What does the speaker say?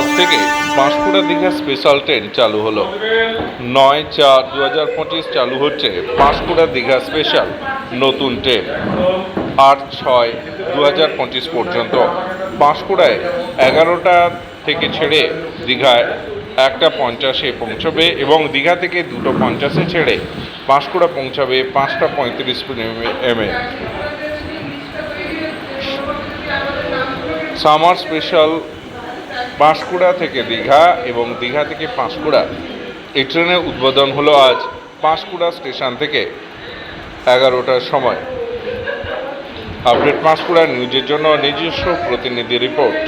আজ থেকে Panskura Digha special train চালু হলো। নয় চার দু হাজার পঁচিশ চালু হচ্ছে পাঁশকুড়া দীঘা স্পেশাল নতুন ট্রেন আট ছয় দু হাজার পঁচিশ পর্যন্ত। পাঁশকুড়ায় এগারোটা থেকে ছেড়ে দীঘায় একটা পঞ্চাশে পৌঁছবে এবং দীঘা থেকে দুটো পঞ্চাশে ছেড়ে পাঁশকুড়া পৌঁছাবে পাঁচটা পঁয়ত্রিশ AM a summer special Panskura থেকে দীঘা এবং দীঘা থেকে পাঁশকুড়া। এই ট্রেনের উদ্বোধন হলো আজ পাঁশকুড়া স্টেশন থেকে এগারোটার সময়। আপডেট পাঁশকুড়া নিউজের জন্য নিজস্ব প্রতিনিধি রিপোর্ট।